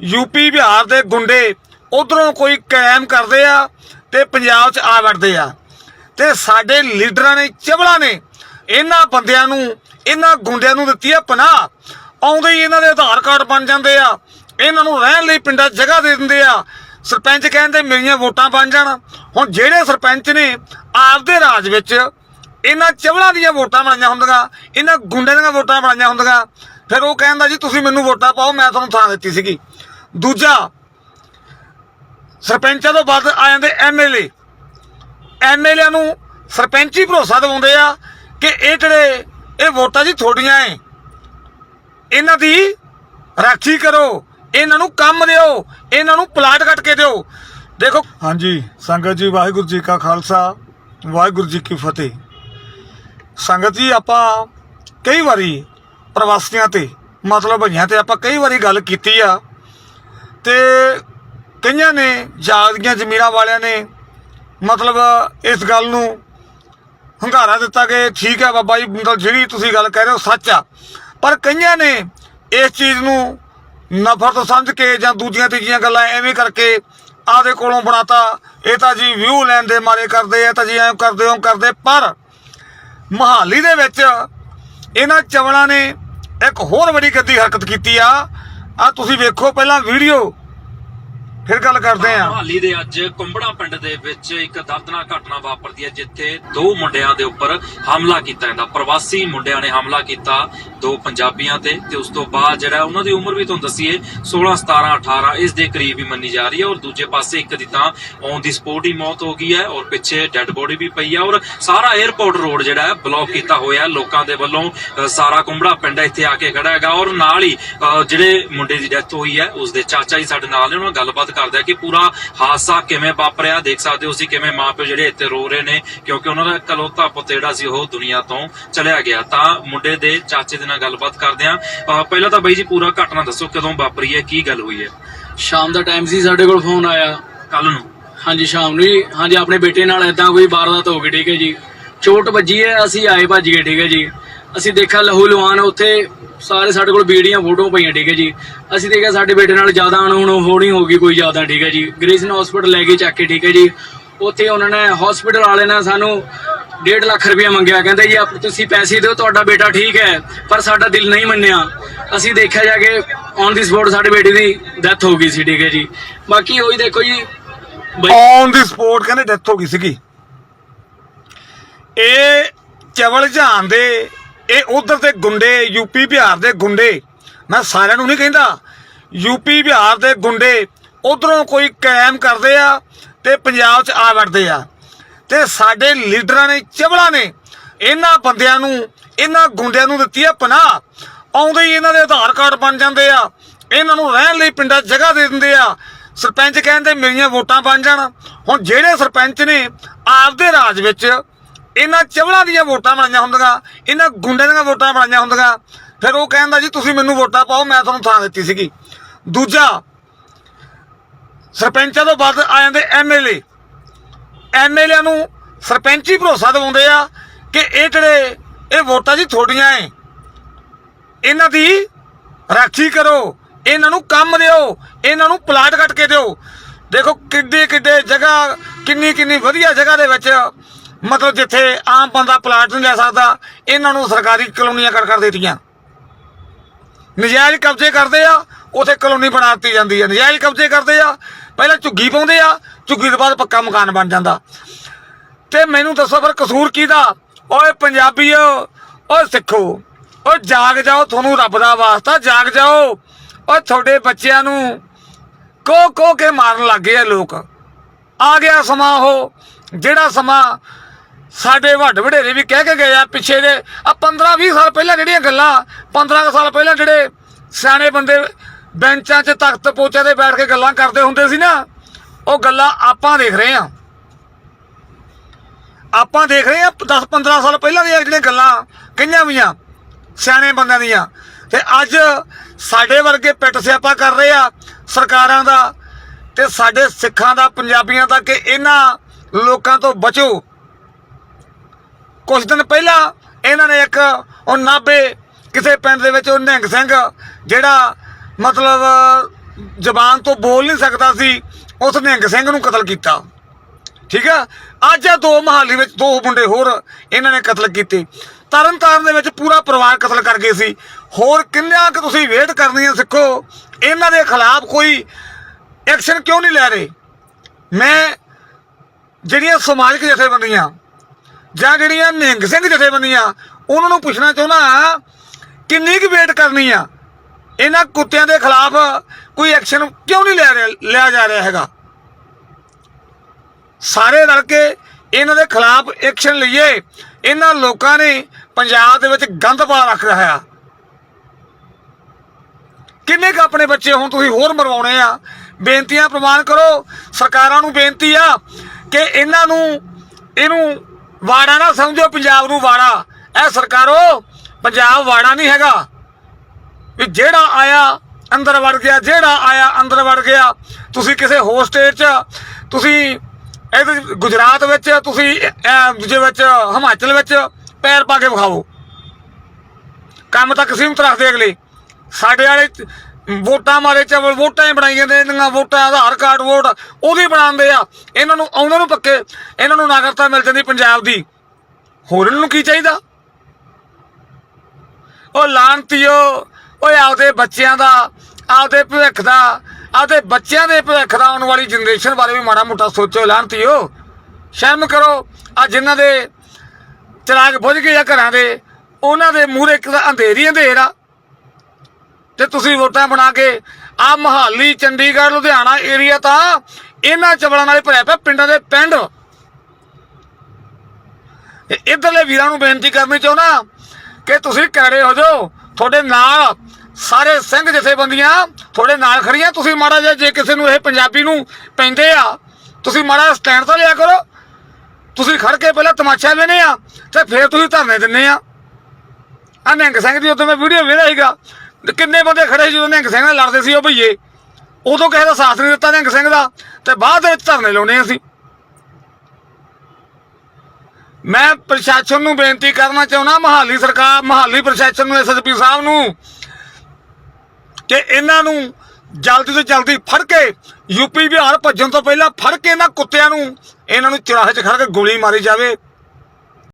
UP, Bihar ਦੇ ਗੁੰਡੇ ਉਧਰੋਂ ਕੋਈ ਕੈਮ ਕਰਦੇ ਆ ਤੇ ਪੰਜਾਬ 'ਚ ਆ ਵੜਦੇ ਆ। ਤੇ ਸਾਡੇ ਲੀਡਰਾਂ ਨੇ, ਚਵਲਾ ਨੇ ਇਹਨਾਂ ਬੰਦਿਆਂ ਨੂੰ, ਇਹਨਾਂ ਗੁੰਡਿਆਂ ਨੂੰ ਦਿੱਤੀ ਆ ਪਨਾਹ। ਆਉਂਦੇ ਹੀ ਇਹਨਾਂ ਦੇ ਆਧਾਰ ਕਾਰਡ ਬਣ ਜਾਂਦੇ ਆ। ਇਹਨਾਂ ਨੂੰ ਰਹਿਣ ਲਈ ਪਿੰਡਾਂ ਜਗ੍ਹਾ ਦੇ ਦਿੰਦੇ ਆ। ਸਰਪੰਚ ਕਹਿੰਦੇ ਮੇਰੀਆਂ ਵੋਟਾਂ ਬਣ ਜਾਣ। ਹੁਣ ਜਿਹੜੇ ਸਰਪੰਚ ਨੇ ਆਪਦੇ ਰਾਜ ਵਿੱਚ ਇਹਨਾਂ ਚਵਲਾਂ ਦੀਆਂ ਵੋਟਾਂ ਬਣਾਈਆਂ ਹੁੰਦੀਆਂ, ਇਹਨਾਂ ਗੁੰਡਿਆਂ ਦੀਆਂ ਵੋਟਾਂ ਬਣਾਈਆਂ ਹੁੰਦੀਆਂ, ਫਿਰ ਉਹ ਕਹਿੰਦਾ ਜੀ ਤੁਸੀਂ ਮੈਨੂੰ ਵੋਟਾਂ ਪਾਓ, ਮੈਂ ਤੁਹਾਨੂੰ ਥਾਂ ਦਿੱਤੀ ਸੀਗੀ। ਦੂਜਾ, ਸਰਪੰਚਾਂ ਤੋਂ ਬਾਅਦ ਆ ਜਾਂਦੇ ਐਮਐਲਏ ਐਮਐਲਏ ਨੂੰ ਸਰਪੰਚ ਹੀ ਭਰੋਸਾ ਦਿਵਾਉਂਦੇ ਆ ਕਿ ਇਹ ਜਿਹੜੇ ਇਹ ਵੋਟਾਂ ਜੀ ਤੁਹਾਡੀਆਂ ਏ ਇਹਨਾਂ ਦੀ ਰਾਖੀ ਕਰੋ, ਇਹਨਾਂ ਨੂੰ ਕੰਮ ਦਿਓ, ਇਹਨਾਂ ਨੂੰ ਪਲਾਟ ਕੱਟ ਕੇ ਦਿਓ। ਦੇਖੋ, ਹਾਂਜੀ, ਸੰਗਤ ਜੀ, ਵਾਹਿਗੁਰੂ ਜੀ ਕਾ ਖਾਲਸਾ, ਵਾਹਿਗੁਰੂ ਜੀ ਕੀ ਫਤਿਹ। ਸੰਗਤ ਜੀ, ਆਪਾਂ ਕਈ ਵਾਰੀ ਪ੍ਰਵਾਸੀਆਂ ਤੇ ਮਤਲਬ ਭਈਆਂ ਤੇ ਆਪਾਂ ਕਈ ਵਾਰੀ ਗੱਲ ਕੀਤੀ ਆ। ਤੇ ਕਈਆਂ ਨੇ ਜਾਤ ਦੀਆਂ ਜ਼ਮੀਰਾਂ ਵਾਲਿਆਂ ਨੇ ਮਤਲਬ ਇਸ ਗੱਲ ਨੂੰ ਹੰਗਾਰਾ ਦਿੱਤਾ ਕਿ ਠੀਕ ਹੈ ਬਾਬਾ ਜੀ, ਮਤਲਬ ਜਿਹੜੀ ਤੁਸੀਂ ਗੱਲ ਕਹਿ ਰਹੇ ਹੋ ਸੱਚ ਆ। ਪਰ ਕਈਆਂ ਨੇ ਇਸ ਚੀਜ਼ ਨੂੰ ਨਫ਼ਰਤ ਸਮਝ ਕੇ ਜਾਂ ਦੂਜੀਆਂ ਤੀਜੀਆਂ ਗੱਲਾਂ ਐਵੇਂ ਕਰਕੇ ਆਪਦੇ ਕੋਲੋਂ ਬਣਾਤਾ, ਇਹ ਤਾਂ ਜੀ ਵਿਊ ਲੈਣ ਦੇ ਮਾਰੇ ਕਰਦੇ ਆ ਤਾਂ ਜੀ ਐਂ ਕਰਦੇ ਹੋ ਕਰਦੇ, ਪਰ ਮਹਾਲੀ ਦੇ ਵਿੱਚ ਇਹਨਾਂ ਚਵਲਾਂ ਨੇ ਇੱਕ ਹੋਰ ਬੜੀ ਗੱਦੀ ਹਰਕਤ ਕੀਤੀ ਆ ਆ ਤੁਸੀਂ ਵੇਖੋ ਪਹਿਲਾਂ ਵੀਡੀਓ। ਫਿਰ ਗੱਲ ਕਰਦੇ ਆ ਮਹਾਲੀ ਦੇ ਅੱਜ ਕੁੰਬੜਾ ਪਿੰਡ ਦੇ ਵਿੱਚ ਇੱਕ ਦਰਦਨਾਕ ਘਟਨਾ ਵਾਪਰਦੀ ਹੈ, ਜਿੱਥੇ ਦੋ ਮੁੰਡਿਆਂ ਦੇ ਉੱਪਰ ਹਮਲਾ ਕੀਤਾ ਜਾਂਦਾ। ਪ੍ਰਵਾਸੀ ਮੁੰਡਿਆਂ ਨੇ ਹਮਲਾ ਕੀਤਾ ਦੋ ਪੰਜਾਬੀਆਂ ਤੇ ਤੇ ਉਸ ਤੋਂ ਬਾਅਦ ਜਿਹੜਾ ਉਹਨਾਂ ਦੀ ਉਮਰ ਵੀ ਤੁਹਾਨੂੰ ਦੱਸੀਏ 16 17 18 ਇਸ ਦੇ ਕਰੀਬ ਹੀ ਮੰਨੀ ਜਾ ਰਹੀ ਹੈ ਔਰ ਦੂਜੇ ਪਾਸੇ ਇੱਕ ਦੀ ਤਾਂ ਔਨ ਦੀ ਸਪੋਟ ਹੀ ਮੌਤ ਹੋ ਗਈ ਹੈ ਔਰ ਪਿੱਛੇ ਡੈੱਡ ਬੋਡੀ ਵੀ ਪਈ ਹੈ ਔਰ ਸਾਰਾ 에ਅਰਪੋਰਟ ਰੋਡ ਜਿਹੜਾ ਹੈ ਬਲੌਕ ਕੀਤਾ ਹੋਇਆ ਹੈ। ਲੋਕਾਂ ਦੇ ਵੱਲੋਂ ਸਾਰਾ ਕੁੰਬੜਾ ਪਿੰਡ ਇੱਥੇ ਆ ਕੇ ਖੜਾ ਹੈਗਾ ਔਰ ਨਾਲ ਹੀ ਜਿਹੜੇ ਮੁੰਡੇ ਦੀ ਡੈਥ ਹੋਈ ਹੈ, ਉਸ ਦੇ ਚਾਚਾ ਜੀ ਸਾਡੇ ਨਾਲ ਨੇ, ਉਹਨਾਂ ਨਾਲ ਗੱਲਬਾਤ ਕਰਦੇ ਕਿ ਪੂਰਾ ਹਾਦਸਾ ਕਿਵੇਂ ਵਾਪਰਿਆ ਦੇਖ ਸਕਦੇ ਹੋ ਤੁਸੀਂ ਕਿਵੇਂ ਮਾਪੇ ਜਿਹੜੇ ਇੱਥੇ ਰੋ ਰਹੇ ਨੇ ਕਿਉਂਕਿ ਉਹਨਾਂ ਦਾ ਇਕਲੌਤਾ ਪੁੱਤ ਜਿਹੜਾ ਸੀ ਉਹ ਦੁਨੀਆ ਤੋਂ ਚਲਿਆ ਗਿਆ। ਤਾਂ ਮੁੰਡੇ ਦੇ ਚਾਚੇ ਦੇ ਨਾਲ ਗੱਲਬਾਤ ਕਰਦੇ ਆ ਪਹਿਲਾਂ ਤਾਂ ਬਾਈ ਜੀ ਪੂਰਾ ਘਟਨਾ ਦੱਸੋ ਕਦੋਂ ਵਾਪਰੀ ਹੈ ਕੀ ਗੱਲ ਹੋਈ ਹੈ? ਸ਼ਾਮ ਦਾ ਟਾਈਮ ਸੀ ਸਾਡੇ ਕੋਲ ਫੋਨ ਆਇਆ। ਕੱਲ ਨੂੰ? ਹਾਂਜੀ ਸ਼ਾਮ ਨੂੰ ਜੀ। ਹਾਂਜੀ ਆਪਣੇ ਬੇਟੇ ਨਾਲ ਏਦਾਂ ਕੋਈ ਵਾਰਦਾਤ ਹੋ ਗਈ ਠੀਕ ਹੈ ਜੀ। ਚੋਟ ਵੱਜੀ ਹੈ ਅਸੀਂ ਆਏ ਭੱਜ ਗਏ ਠੀਕ ਹੈ ਜੀ। ਅਸੀਂ ਦੇਖਿਆ ਲਹੂ ਲੁਹਾਨ ਉੱਥੇ ਸਾਰੇ ਸਾਡੇ ਕੋਲ ਵੀਡੀਓ ਫੋਟੋਆਂ ਪਈਆਂ, ਠੀਕ ਹੈ ਜੀ। ਅਸੀਂ ਦੇਖਿਆ ਸਾਡੇ ਬੇਟੇ ਨਾਲ ਜ਼ਿਆਦਾ ਅਣਹੋਣ ਹੋਣੀ ਹੋ ਗਈ, ਕੋਈ ਜ਼ਿਆਦਾ, ਠੀਕ ਹੈ ਜੀ। ਗ੍ਰੇਸਨ ਹਸਪੀਟਲ ਲੈ ਕੇ ਚੱਕ ਕੇ, ਠੀਕ ਹੈ ਜੀ। ਉੱਥੇ ਉਹਨਾਂ ਨੇ ਹਸਪੀਟਲ ਵਾਲੇ ਨੇ ਸਾਨੂੰ 1.5 ਲੱਖ ਰੁਪਏ ਮੰਗਿਆ। ਕਹਿੰਦੇ ਜੀ, ਆਪ ਤੁਸੀਂ ਪੈਸੇ ਦਿਓ, ਤੁਹਾਡਾ ਬੇਟਾ ਠੀਕ ਹੈ, ਪਰ ਸਾਡਾ ਦਿਲ ਨਹੀਂ ਮੰਨਿਆ। ਅਸੀਂ ਦੇਖਿਆ ਜਾ ਕੇ ਔਨ ਦੀ ਸਪੋਟ ਸਾਡੇ ਬੇਟੇ ਦੀ ਡੈਥ ਹੋ ਗਈ ਸੀ, ਠੀਕ ਹੈ ਜੀ। ਬਾਕੀ ਉਹੀ ਦੇਖੋ ਜੀ, ਬਈ ਔਨ ਦੀ ਸਪੋਰਟ ਕਹਿੰਦੇ ਡੈਥ ਹੋ ਗਈ ਸੀਗੀ। ਇਹ ਚਵਲ ਜਹਾਨ ਦੇ ਇਹ ਉਧਰ ਦੇ ਗੁੰਡੇ ਯੂਪੀ ਬਿਹਾਰ ਦੇ ਗੁੰਡੇ। ਮੈਂ ਸਾਰਿਆਂ ਨੂੰ ਨਹੀਂ ਕਹਿੰਦਾ ਯੂਪੀ ਬਿਹਾਰ ਦੇ ਗੁੰਡੇ ਉਧਰੋਂ ਕੋਈ ਕਾਇਮ ਕਰਦੇ ਆ ਤੇ ਪੰਜਾਬ 'ਚ ਆ ਵੜਦੇ ਆ। ਤੇ ਸਾਡੇ ਲੀਡਰਾਂ ਨੇ, ਚਵਲਾ ਨੇ ਇਹਨਾਂ ਬੰਦਿਆਂ ਨੂੰ, ਇਹਨਾਂ ਗੁੰਡਿਆਂ ਨੂੰ ਦਿੱਤੀ ਆ ਪਨਾਹ। ਆਉਂਦੇ ਹੀ ਇਹਨਾਂ ਦੇ ਆਧਾਰ ਕਾਰਡ ਬਣ ਜਾਂਦੇ ਆ। ਇਹਨਾਂ ਨੂੰ ਰਹਿਣ ਲਈ ਪਿੰਡਾਂ 'ਚ ਜਗ੍ਹਾ ਦੇ ਦਿੰਦੇ ਆ। ਸਰਪੰਚ ਕਹਿੰਦੇ ਮੇਰੀਆਂ ਵੋਟਾਂ ਬਣ ਜਾਣ। ਹੁਣ ਜਿਹੜੇ ਸਰਪੰਚ ਨੇ ਆਪਦੇ ਰਾਜ ਵਿੱਚ ਇਹਨਾਂ ਚਵਲਾਂ ਦੀਆਂ ਵੋਟਾਂ ਬਣਾਈਆਂ ਹੁੰਦੀਆਂ, ਇਹਨਾਂ ਗੁੰਡਿਆਂ ਦੀਆਂ ਵੋਟਾਂ ਬਣਾਈਆਂ ਹੁੰਦੀਆਂ। ਫਿਰ ਉਹ ਕਹਿੰਦਾ ਜੀ, ਤੁਸੀਂ ਮੈਨੂੰ ਵੋਟਾਂ ਪਾਓ, ਮੈਂ ਤੁਹਾਨੂੰ ਥਾਂ ਦਿੱਤੀ ਸੀਗੀ। ਦੂਜਾ, ਸਰਪੰਚਾਂ ਤੋਂ ਬਾਅਦ ਆ ਜਾਂਦੇ ਐਮਐਲਏ ਐਮਐਲਏ ਨੂੰ ਸਰਪੰਚ ਹੀ ਭਰੋਸਾ ਦਿਵਾਉਂਦੇ ਆ ਕਿ ਇਹ ਜਿਹੜੇ, ਇਹ ਵੋਟਾਂ ਜੀ ਤੁਹਾਡੀਆਂ ਏ। ਇਹਨਾਂ ਦੀ ਰਾਖੀ ਕਰੋ, ਇਹਨਾਂ ਨੂੰ ਕੰਮ ਦਿਓ, ਇਹਨਾਂ ਨੂੰ ਪਲਾਟ ਕੱਟ ਕੇ ਦਿਓ। ਦੇਖੋ ਕਿੱਡੇ ਕਿੱਡੇ ਜਗ੍ਹਾ ਕਿੰਨੀ ਕਿੰਨੀ ਵਧੀਆ ਜਗ੍ਹਾ ਦੇ ਵਿੱਚ ਮਤਲਬ ਜਿੱਥੇ ਆਮ ਬੰਦਾ ਪਲਾਟ ਨਹੀਂ ਲੈ ਸਕਦਾ, ਇਹਨਾਂ ਨੂੰ ਸਰਕਾਰੀ ਕਲੋਨੀਆਂ ਕਰ ਕਰ ਦਿੱਤੀਆਂ। ਨਜਾਇਜ਼ ਕਬਜ਼ੇ ਕਰਦੇ ਆ, ਉਥੇ ਕਲੋਨੀ ਬਣਾ ਦਿੱਤੀ ਜਾਂਦੀ ਹੈ ਨਜਾਇਜ਼ ਕਬਜ਼ੇ ਕਰਦੇ ਆ, ਪਹਿਲਾਂ ਝੁੱਗੀ ਪਾਉਂਦੇ ਆ, ਝੁੱਗੀ ਤੋਂ ਬਾਅਦ ਪੱਕਾ ਮਕਾਨ ਬਣ ਜਾਂਦਾ। ਤੇ ਮੈਨੂੰ ਦੱਸੋ ਫਿਰ ਕਸੂਰ ਕਿਹਦਾ? ਓਏ ਪੰਜਾਬੀਓ ਓਏ ਸਿੱਖੋ, ਓਏ ਜਾਗ ਜਾਓ, ਤੁਹਾਨੂੰ ਰੱਬ ਦਾ ਵਾਸਤਾ, ਜਾਗ ਜਾਓ। ਓਏ ਤੁਹਾਡੇ ਬੱਚਿਆਂ ਨੂੰ ਕੋ ਕੋ ਕੇ ਮਾਰਨ ਲੱਗੇ ਆ ਲੋਕ। ਆ ਗਿਆ ਸਮਾਂ ਉਹ, ਜਿਹੜਾ ਸਮਾਂ ਸਾਡੇ ਵੱਡ ਵਡੇਰੇ ਵੀ ਕਹਿ ਕੇ ਗਏ ਆ ਪਿੱਛੇ ਦੇ ਆ 15 20 ਸਾਲ ਪਹਿਲਾਂ ਜਿਹੜੀਆਂ ਗੱਲਾਂ 15 ਕੁ ਸਾਲ ਪਹਿਲਾਂ ਜਿਹੜੇ ਸਿਆਣੇ ਬੰਦੇ ਬੈਂਚਾਂ 'ਚ ਤਖਤ ਪੋਚੇ ਤੇ ਬੈਠ ਕੇ ਗੱਲਾਂ ਕਰਦੇ ਹੁੰਦੇ ਸੀ ਨਾ, ਉਹ ਗੱਲਾਂ ਆਪਾਂ ਦੇਖ ਰਹੇ ਆ ਆਪਾਂ ਦੇਖ ਰਹੇ ਆ 10 15 ਸਾਲ ਪਹਿਲਾਂ ਦੀਆਂ ਜਿਹੜੀਆਂ ਗੱਲਾਂ, ਕਈਆਂ ਵੀਆਂ ਸਿਆਣੇ ਬੰਦਿਆਂ ਦੀਆਂ। ਤੇ ਅੱਜ ਸਾਡੇ ਵਰਗੇ ਪਿੱਟ ਸਿਆਪਾ ਕਰ ਰਹੇ ਆ ਸਰਕਾਰਾਂ ਦਾ ਤੇ ਸਾਡੇ ਸਿੱਖਾਂ ਦਾ, ਪੰਜਾਬੀਆਂ ਦਾ ਕਿ ਇਹਨਾਂ ਲੋਕਾਂ ਤੋਂ ਬਚੋ। ਕੁਝ ਦਿਨ ਪਹਿਲਾਂ ਇਹਨਾਂ ਨੇ ਇੱਕ ਉਹ ਨਾਬੇ ਕਿਸੇ ਪਿੰਡ ਦੇ ਵਿੱਚ, ਉਹ ਨਿਹੰਗ ਸਿੰਘ, ਜਿਹੜਾ ਮਤਲਬ ਜ਼ਬਾਨ ਤੋਂ ਬੋਲ ਨਹੀਂ ਸਕਦਾ ਸੀ, ਉਸ ਨਿਹੰਗ ਸਿੰਘ ਨੂੰ ਕਤਲ ਕੀਤਾ। ਠੀਕ ਆ? ਅੱਜ ਆ ਦੋ ਮਹਾਲੀ ਵਿੱਚ ਦੋ ਮੁੰਡੇ ਹੋਰ ਇਹਨਾਂ ਨੇ ਕਤਲ ਕੀਤੇ। ਤਰਨਤਾਰਨ ਦੇ ਵਿੱਚ ਪੂਰਾ ਪਰਿਵਾਰ ਕਤਲ ਕਰ ਗਏ ਸੀ। ਹੋਰ ਕਿੰਨਾ ਕਿ ਤੁਸੀਂ ਵੇਟ ਕਰਨੀ ਹੈ ਸਿੱਖੋ, ਇਹਨਾਂ ਦੇ ਖਿਲਾਫ ਕੋਈ ਐਕਸ਼ਨ ਕਿਉਂ ਨਹੀਂ ਲੈ ਰਹੇ? ਮੈਂ ਜਿਹੜੀਆਂ ਸਮਾਜਿਕ ਜਥੇਬੰਦੀਆਂ ਜਾਂ ਜਿਹੜੀਆਂ ਨਿਹੰਗ ਸਿੰਘ ਜਥੇਬੰਦੀਆਂ, ਉਹਨਾਂ ਨੂੰ ਪੁੱਛਣਾ ਚਾਹੁੰਦਾ ਕਿੰਨੀ ਕੁ ਵੇਟ ਕਰਨੀ ਆ? ਇਹਨਾਂ ਕੁੱਤਿਆਂ ਦੇ ਖਿਲਾਫ ਕੋਈ ਐਕਸ਼ਨ ਕਿਉਂ ਨਹੀਂ ਲੈ ਰਿਹਾ ਲਿਆ ਜਾ ਰਿਹਾ ਹੈਗਾ? ਸਾਰੇ ਰਲ ਕੇ ਇਹਨਾਂ ਦੇ ਖਿਲਾਫ ਐਕਸ਼ਨ ਲਈਏ। ਇਹਨਾਂ ਲੋਕਾਂ ਨੇ ਪੰਜਾਬ ਦੇ ਵਿੱਚ ਗੰਦ ਪਾ ਰੱਖ ਰਿਹਾ ਆ। ਕਿੰਨੇ ਕ ਆਪਣੇ ਬੱਚੇ ਹੁਣ ਤੁਸੀਂ ਹੋਰ ਮਰਵਾਉਣੇ ਆ? ਬੇਨਤੀਆਂ ਪ੍ਰਮਾਣ ਕਰੋ। ਸਰਕਾਰਾਂ ਨੂੰ ਬੇਨਤੀ ਆ ਕਿ ਇਹਨਾਂ ਨੂੰ ਇਹਨੂੰ ਵਾੜਾ ਨਾ ਸਮਝੋ ਪੰਜਾਬ ਨੂੰ ਵਾੜਾ। ਇਹ ਸਰਕਾਰੋ, ਪੰਜਾਬ ਵਾੜਾ ਨਹੀਂ ਹੈਗਾ। ਵੀ ਜਿਹੜਾ ਆਇਆ, ਅੰਦਰ ਵੜ ਗਿਆ, ਜਿਹੜਾ ਆਇਆ, ਅੰਦਰ ਵੜ ਗਿਆ। ਤੁਸੀਂ ਕਿਸੇ ਹੋਰ ਸਟੇਟ 'ਚ, ਤੁਸੀਂ ਇਹਦੇ ਗੁਜਰਾਤ ਵਿੱਚ, ਤੁਸੀਂ ਦੂਜੇ ਵਿੱਚ, ਹਿਮਾਚਲ ਵਿੱਚ ਪੈਰ ਪਾ ਕੇ ਵਿਖਾਓ। ਕੰਮ ਤਾਂ ਸੀਮਤ ਰੱਖਦੇ ਅਗਲੇ। ਸਾਡੇ ਵਾਲੇ ਵੋਟਾਂ ਮਾਰੇ ਚਵਲ ਵੋਟਾਂ ਹੀ ਬਣਾਈ ਜਾਂਦੇ ਇਹਨਾਂ ਵੋਟਾਂ ਆਧਾਰ ਕਾਰਡ, ਵੋਟ ਉਹਦੀ ਬਣਾਉਂਦੇ ਆ। ਇਹਨਾਂ ਨੂੰ, ਉਹਨਾਂ ਨੂੰ ਪੱਕੇ, ਇਹਨਾਂ ਨੂੰ ਨਾਗਰਿਕਤਾ ਮਿਲ ਜਾਂਦੀ ਪੰਜਾਬ ਦੀ। ਹੋਰ ਇਹਨਾਂ ਨੂੰ ਕੀ ਚਾਹੀਦਾ? ਉਹ ਲਾਂਤੀਓ, ਓਏ ਆਪਦੇ ਬੱਚਿਆਂ ਦਾ, ਆਪਦੇ ਭਵਿੱਖ ਦਾ, ਆਪਦੇ ਬੱਚਿਆਂ ਦੇ ਭਵਿੱਖ ਦਾ ਆਉਣ ਵਾਲੀ ਜਨਰੇਸ਼ਨ ਬਾਰੇ ਵੀ ਮਾੜਾ ਮੋਟਾ ਸੋਚੋ, ਲਾਂਤੀਓ। ਸ਼ਰਮ ਕਰੋ। ਆ ਜਿਨ੍ਹਾਂ ਦੇ ਚਿਰਾਗ ਬੁਝ ਗਏ ਆ ਘਰਾਂ ਦੇ, ਉਹਨਾਂ ਦੇ ਮੂਹਰੇ ਇੱਕ ਤਾਂ ਅੰਧੇਰੀ ਅੰਧੇਰ ਆ। ਤੇ ਤੁਸੀਂ ਵੋਟਾਂ ਬਣਾ ਕੇ ਆ ਮਹਾਲੀ, ਚੰਡੀਗੜ੍ਹ, ਲੁਧਿਆਣਾ ਏਰੀਆ ਤਾਂ ਇਹਨਾਂ ਚਵਲਾਂ ਨਾਲ ਭਰਿਆ ਪਿਆ ਪਿੰਡਾਂ ਦੇ ਪਿੰਡ। ਇ- ਵੀਰਾਂ ਨੂੰ ਬੇਨਤੀ ਕਰਨੀ ਚਾਹੁੰਦਾ ਕਿ ਤੁਸੀਂ ਕੜੇ ਹੋ ਜਾਓ, ਤੁਹਾਡੇ ਨਾਲ ਸਾਰੇ ਸਿੰਘ ਜਥੇਬੰਦੀਆਂ ਤੁਹਾਡੇ ਨਾਲ ਖੜੀਆਂ। ਤੁਸੀਂ ਮਾੜਾ ਜਿਹਾ ਜੇ ਕਿਸੇ ਨੂੰ ਇਹ ਪੰਜਾਬੀ ਨੂੰ ਪੈਂਦੇ ਆ, ਤੁਸੀਂ ਮਾੜਾ ਸਟੈਂਡ ਤਾਂ ਲਿਆ ਕਰੋ। ਤੁਸੀਂ ਖੜ ਕੇ ਪਹਿਲਾਂ ਤਮਾਸ਼ਾ ਵੇਨੇ ਆ ਤੇ ਫਿਰ ਤੁਸੀਂ ਧਰਨੇ ਦਿੰਨੇ ਆ। ਆ ਨਿਹੰਗ ਸਿੰਘ ਦੀ ਉਦੋਂ ਮੈਂ ਵੀਡੀਓ ਵੇਖਦਾ ਸੀਗਾ। ਤੇ ਕਿੰਨੇ ਬੰਦੇ ਖੜੇ ਸੀ ਜਦੋਂ ਨਿਹੰਗ ਸਿੰਘ ਨਾਲ ਲੜਦੇ ਸੀ ਉਹ ਭਈਏ? ਉਦੋਂ ਕਿਸੇ ਦਾ ਸਾਥ ਨਹੀਂ ਦਿੱਤਾ ਨਿਹੰਗ ਸਿੰਘ ਦਾ ਤੇ ਬਾਅਦ ਦੇ ਵਿੱਚ ਧਰਨੇ ਲਾਉਣੇ ਅਸੀਂ। ਮੈਂ ਪ੍ਰਸ਼ਾਸਨ ਨੂੰ ਬੇਨਤੀ ਕਰਨਾ ਚਾਹੁੰਦਾ, ਮਹਾਲੀ ਸਰਕਾਰ, ਮਹਾਲੀ ਪ੍ਰਸ਼ਾਸਨ ਨੂੰ ਐਸਐਸਪੀ ਸਾਹਿਬ ਨੂੰ, ਕਿ ਇਹਨਾਂ ਨੂੰ ਜਲਦੀ ਤੋਂ ਜਲਦੀ ਫੜ ਕੇ ਯੂਪੀ ਬਿਹਾਰ ਭੱਜਣ ਤੋਂ ਪਹਿਲਾਂ ਫੜ ਕੇ ਇਹਨਾਂ ਕੁੱਤਿਆਂ ਨੂੰ, ਇਹਨਾਂ ਨੂੰ ਚੁਰਾਹੇ 'ਚ ਖੜ ਕੇ ਗੋਲੀ ਮਾਰੀ ਜਾਵੇ।